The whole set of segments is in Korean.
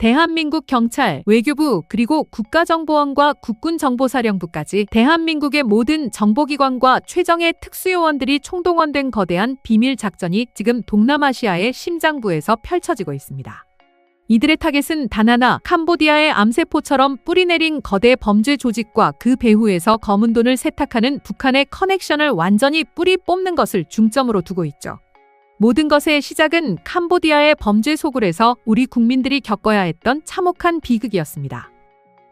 대한민국 경찰, 외교부, 그리고 국가정보원과 국군정보사령부까지 대한민국의 모든 정보기관과 최정의 특수요원들이 총동원된 거대한 비밀 작전이 지금 동남아시아의 심장부에서 펼쳐지고 있습니다. 이들의 타겟은 단 하나, 캄보디아의 암세포처럼 뿌리내린 거대 범죄 조직과 그 배후에서 검은 돈을 세탁하는 북한의 커넥션을 완전히 뿌리 뽑는 것을 중점으로 두고 있죠. 모든 것의 시작은 캄보디아의 범죄 소굴에서 우리 국민들이 겪어야 했던 참혹한 비극이었습니다.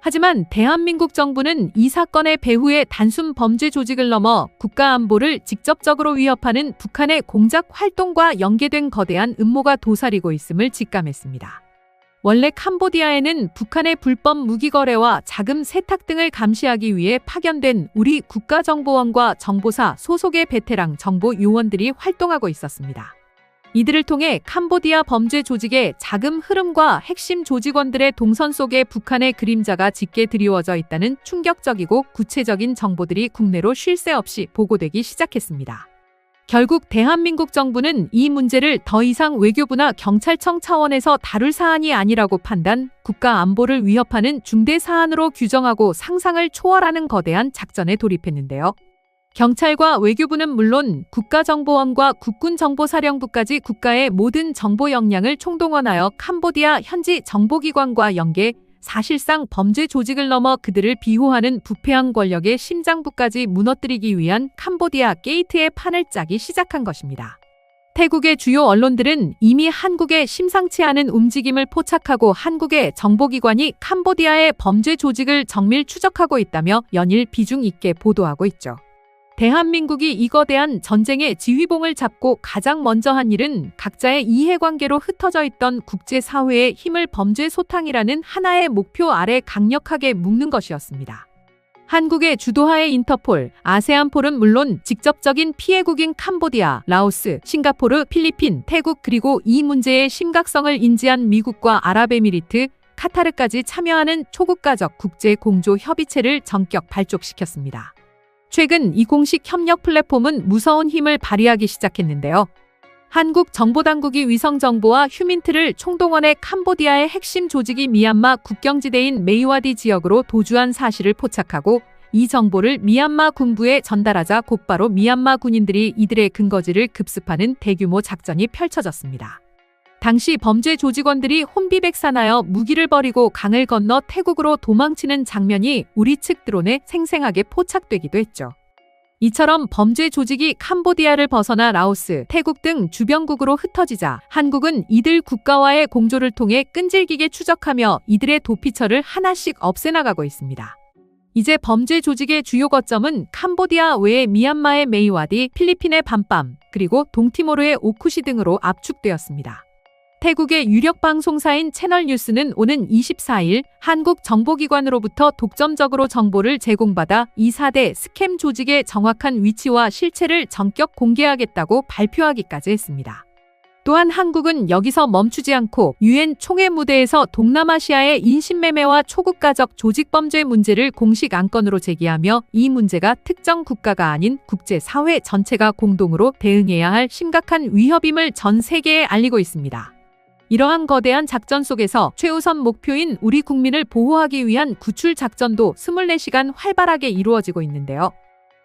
하지만 대한민국 정부는 이 사건의 배후에 단순 범죄 조직을 넘어 국가 안보를 직접적으로 위협하는 북한의 공작 활동과 연계된 거대한 음모가 도사리고 있음을 직감했습니다. 원래 캄보디아에는 북한의 불법 무기 거래와 자금 세탁 등을 감시하기 위해 파견된 우리 국가정보원과 정보사 소속의 베테랑 정보 요원들이 활동하고 있었습니다. 이들을 통해 캄보디아 범죄 조직의 자금 흐름과 핵심 조직원들의 동선 속에 북한의 그림자가 짙게 드리워져 있다는 충격적이고 구체적인 정보들이 국내로 쉴 새 없이 보고되기 시작했습니다. 결국 대한민국 정부는 이 문제를 더 이상 외교부나 경찰청 차원에서 다룰 사안이 아니라고 판단, 국가 안보를 위협하는 중대 사안으로 규정하고 상상을 초월하는 거대한 작전에 돌입했는데요. 경찰과 외교부는 물론 국가정보원과 국군정보사령부까지 국가의 모든 정보 역량을 총동원하여 캄보디아 현지 정보기관과 연계, 사실상 범죄 조직을 넘어 그들을 비호하는 부패한 권력의 심장부까지 무너뜨리기 위한 캄보디아 게이트의 판을 짜기 시작한 것입니다. 태국의 주요 언론들은 이미 한국의 심상치 않은 움직임을 포착하고 한국의 정보기관이 캄보디아의 범죄 조직을 정밀 추적하고 있다며 연일 비중 있게 보도하고 있죠. 대한민국이 이 거 대한 전쟁의 지휘봉을 잡고 가장 먼저 한 일은 각자의 이해관계로 흩어져 있던 국제사회의 힘을 범죄 소탕이라는 하나의 목표 아래 강력하게 묶는 것이었습니다. 한국의 주도하에 인터폴, 아세안폴은 물론 직접적인 피해국인 캄보디아, 라오스, 싱가포르, 필리핀, 태국 그리고 이 문제의 심각성을 인지한 미국과 아랍에미리트, 카타르까지 참여하는 초국가적 국제 공조 협의체를 전격 발족시켰습니다. 최근 이 공식 협력 플랫폼은 무서운 힘을 발휘하기 시작했는데요. 한국 정보당국이 위성정보와 휴민트를 총동원해 캄보디아의 핵심 조직이 미얀마 국경지대인 메이와디 지역으로 도주한 사실을 포착하고 이 정보를 미얀마 군부에 전달하자 곧바로 미얀마 군인들이 이들의 근거지를 급습하는 대규모 작전이 펼쳐졌습니다. 당시 범죄 조직원들이 혼비백산하여 무기를 버리고 강을 건너 태국으로 도망치는 장면이 우리 측 드론에 생생하게 포착되기도 했죠. 이처럼 범죄 조직이 캄보디아를 벗어나 라오스, 태국 등 주변국으로 흩어지자 한국은 이들 국가와의 공조를 통해 끈질기게 추적하며 이들의 도피처를 하나씩 없애나가고 있습니다. 이제 범죄 조직의 주요 거점은 캄보디아 외에 미얀마의 메이와디, 필리핀의 밤밤, 그리고 동티모르의 오쿠시 등으로 압축되었습니다. 태국의 유력 방송사인 채널뉴스는 오는 24일 한국 정보기관으로부터 독점적으로 정보를 제공받아 이 4대 스캠 조직의 정확한 위치와 실체를 전격 공개하겠다고 발표하기까지 했습니다. 또한 한국은 여기서 멈추지 않고 유엔 총회 무대에서 동남아시아의 인신매매와 초국가적 조직범죄 문제를 공식 안건으로 제기하며 이 문제가 특정 국가가 아닌 국제사회 전체가 공동으로 대응해야 할 심각한 위협임을 전 세계에 알리고 있습니다. 이러한 거대한 작전 속에서 최우선 목표인 우리 국민을 보호하기 위한 구출 작전도 24시간 활발하게 이루어지고 있는데요.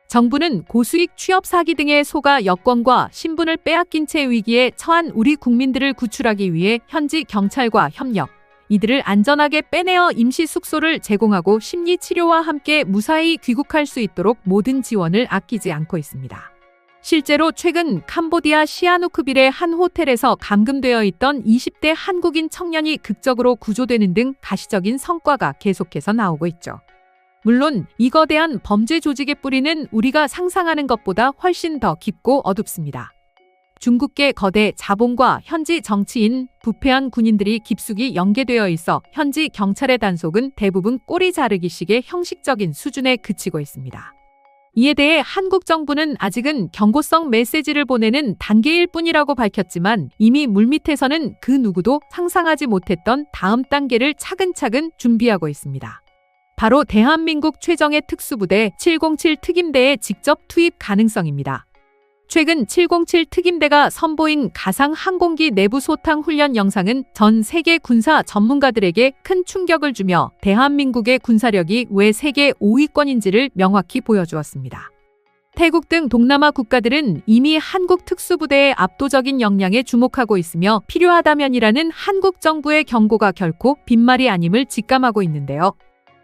정부는 고수익 취업 사기 등의 소가 여권과 신분을 빼앗긴 채 위기에 처한 우리 국민들을 구출하기 위해 현지 경찰과 협력, 이들을 안전하게 빼내어 임시 숙소를 제공하고 심리 치료와 함께 무사히 귀국할 수 있도록 모든 지원을 아끼지 않고 있습니다. 실제로 최근 캄보디아 시아누크빌의 한 호텔에서 감금되어 있던 20대 한국인 청년이 극적으로 구조되는 등 가시적인 성과가 계속해서 나오고 있죠. 물론 이 거대한 범죄 조직의 뿌리는 우리가 상상하는 것보다 훨씬 더 깊고 어둡습니다. 중국계 거대 자본과 현지 정치인, 부패한 군인들이 깊숙이 연계되어 있어 현지 경찰의 단속은 대부분 꼬리 자르기식의 형식적인 수준에 그치고 있습니다. 이에 대해 한국 정부는 아직은 경고성 메시지를 보내는 단계일 뿐이라고 밝혔지만 이미 물밑에서는 그 누구도 상상하지 못했던 다음 단계를 차근차근 준비하고 있습니다. 바로 대한민국 최정예 특수부대 707 특임대의 직접 투입 가능성입니다. 최근 707 특임대가 선보인 가상 항공기 내부 소탕 훈련 영상은 전 세계 군사 전문가들에게 큰 충격을 주며 대한민국의 군사력이 왜 세계 5위권인지를 명확히 보여주었습니다. 태국 등 동남아 국가들은 이미 한국 특수부대의 압도적인 역량에 주목하고 있으며 필요하다면이라는 한국 정부의 경고가 결코 빈말이 아님을 직감하고 있는데요.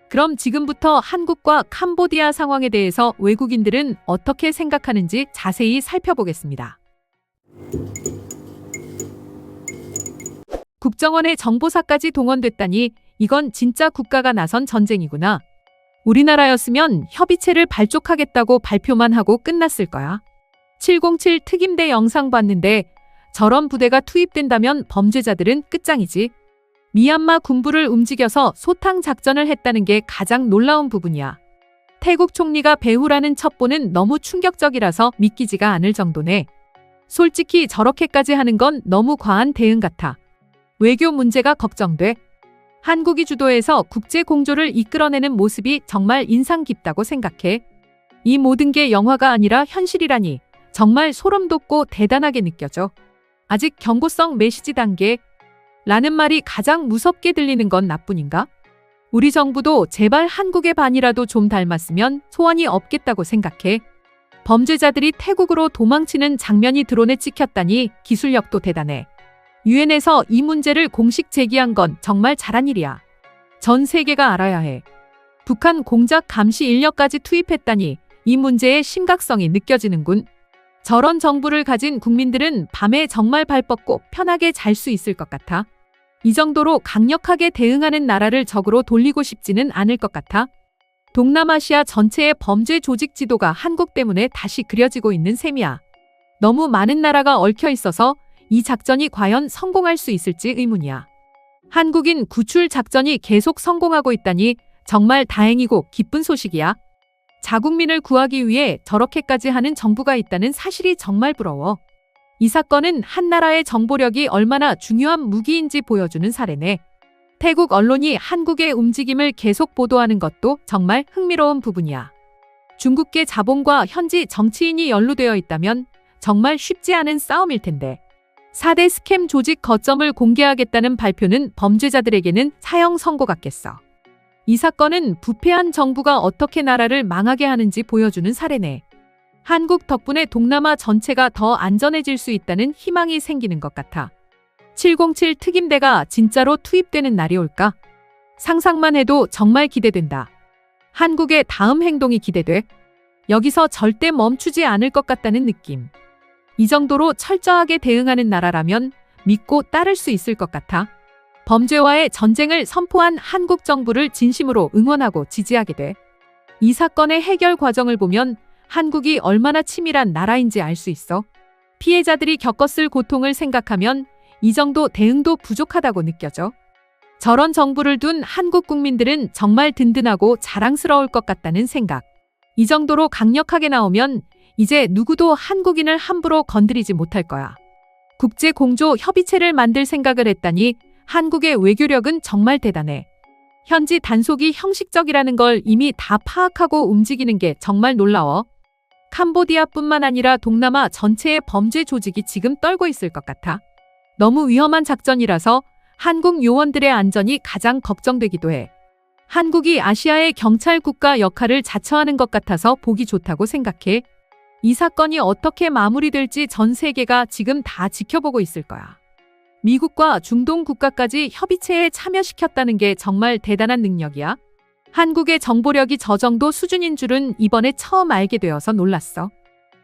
그럼 지금부터 한국과 캄보디아 상황에 대해서 외국인들은 어떻게 생각하는지 자세히 살펴보겠습니다. 국정원의 정보사까지 동원됐다니 이건 진짜 국가가 나선 전쟁이구나. 우리나라였으면 협의체를 발족하겠다고 발표만 하고 끝났을 거야. 707 특임대 영상 봤는데 저런 부대가 투입된다면 범죄자들은 끝장이지. 미얀마 군부를 움직여서 소탕 작전을 했다는 게 가장 놀라운 부분이야. 태국 총리가 배후라는 첩보는 너무 충격적이라서 믿기지가 않을 정도네. 솔직히 저렇게까지 하는 건 너무 과한 대응 같아. 외교 문제가 걱정돼. 한국이 주도해서 국제 공조를 이끌어내는 모습이 정말 인상 깊다고 생각해. 이 모든 게 영화가 아니라 현실이라니 정말 소름 돋고 대단하게 느껴져. 아직 경고성 메시지 단계. 라는 말이 가장 무섭게 들리는 건 나뿐인가? 우리 정부도 제발 한국의 반이라도 좀 닮았으면 소원이 없겠다고 생각해. 범죄자들이 태국으로 도망치는 장면이 드론에 찍혔다니 기술력도 대단해. 유엔에서 이 문제를 공식 제기한 건 정말 잘한 일이야. 전 세계가 알아야 해. 북한 공작 감시 인력까지 투입했다니 이 문제의 심각성이 느껴지는군. 저런 정부를 가진 국민들은 밤에 정말 발 뻗고 편하게 잘 수 있을 것 같아. 이 정도로 강력하게 대응하는 나라를 적으로 돌리고 싶지는 않을 것 같아. 동남아시아 전체의 범죄 조직 지도가 한국 때문에 다시 그려지고 있는 셈이야. 너무 많은 나라가 얽혀 있어서 이 작전이 과연 성공할 수 있을지 의문이야. 한국인 구출 작전이 계속 성공하고 있다니 정말 다행이고 기쁜 소식이야. 자국민을 구하기 위해 저렇게까지 하는 정부가 있다는 사실이 정말 부러워. 이 사건은 한 나라의 정보력이 얼마나 중요한 무기인지 보여주는 사례네. 태국 언론이 한국의 움직임을 계속 보도하는 것도 정말 흥미로운 부분이야. 중국계 자본과 현지 정치인이 연루되어 있다면 정말 쉽지 않은 싸움일 텐데. 4대 스캠 조직 거점을 공개하겠다는 발표는 범죄자들에게는 사형 선고 같겠어. 이 사건은 부패한 정부가 어떻게 나라를 망하게 하는지 보여주는 사례네. 한국 덕분에 동남아 전체가 더 안전해질 수 있다는 희망이 생기는 것 같아. 707 특임대가 진짜로 투입되는 날이 올까? 상상만 해도 정말 기대된다. 한국의 다음 행동이 기대돼. 여기서 절대 멈추지 않을 것 같다는 느낌. 이 정도로 철저하게 대응하는 나라라면 믿고 따를 수 있을 것 같아. 범죄와의 전쟁을 선포한 한국 정부를 진심으로 응원하고 지지하게 돼. 이 사건의 해결 과정을 보면 한국이 얼마나 치밀한 나라인지 알 수 있어. 피해자들이 겪었을 고통을 생각하면 이 정도 대응도 부족하다고 느껴져. 저런 정부를 둔 한국 국민들은 정말 든든하고 자랑스러울 것 같다는 생각. 이 정도로 강력하게 나오면 이제 누구도 한국인을 함부로 건드리지 못할 거야. 국제 공조 협의체를 만들 생각을 했다니 한국의 외교력은 정말 대단해. 현지 단속이 형식적이라는 걸 이미 다 파악하고 움직이는 게 정말 놀라워. 캄보디아뿐만 아니라 동남아 전체의 범죄 조직이 지금 떨고 있을 것 같아. 너무 위험한 작전이라서 한국 요원들의 안전이 가장 걱정되기도 해. 한국이 아시아의 경찰 국가 역할을 자처하는 것 같아서 보기 좋다고 생각해. 이 사건이 어떻게 마무리될지 전 세계가 지금 다 지켜보고 있을 거야. 미국과 중동 국가까지 협의체에 참여시켰다는 게 정말 대단한 능력이야. 한국의 정보력이 저 정도 수준인 줄은 이번에 처음 알게 되어서 놀랐어.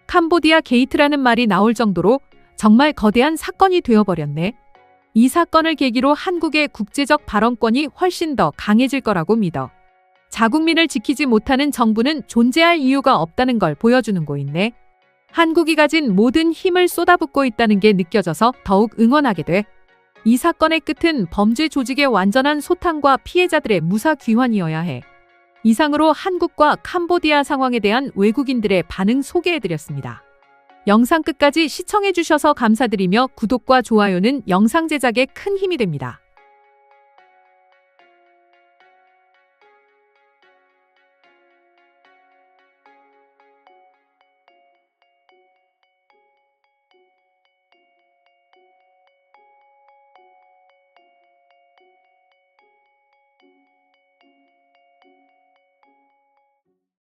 캄보디아 게이트라는 말이 나올 정도로 정말 거대한 사건이 되어버렸네. 이 사건을 계기로 한국의 국제적 발언권이 훨씬 더 강해질 거라고 믿어. 자국민을 지키지 못하는 정부는 존재할 이유가 없다는 걸 보여주는 고있네. 한국이 가진 모든 힘을 쏟아붓고 있다는 게 느껴져서 더욱 응원하게 돼. 이 사건의 끝은 범죄 조직의 완전한 소탕과 피해자들의 무사 귀환이어야 해. 이상으로 한국과 캄보디아 상황에 대한 외국인들의 반응 소개해드렸습니다. 영상 끝까지 시청해주셔서 감사드리며 구독과 좋아요는 영상 제작에 큰 힘이 됩니다.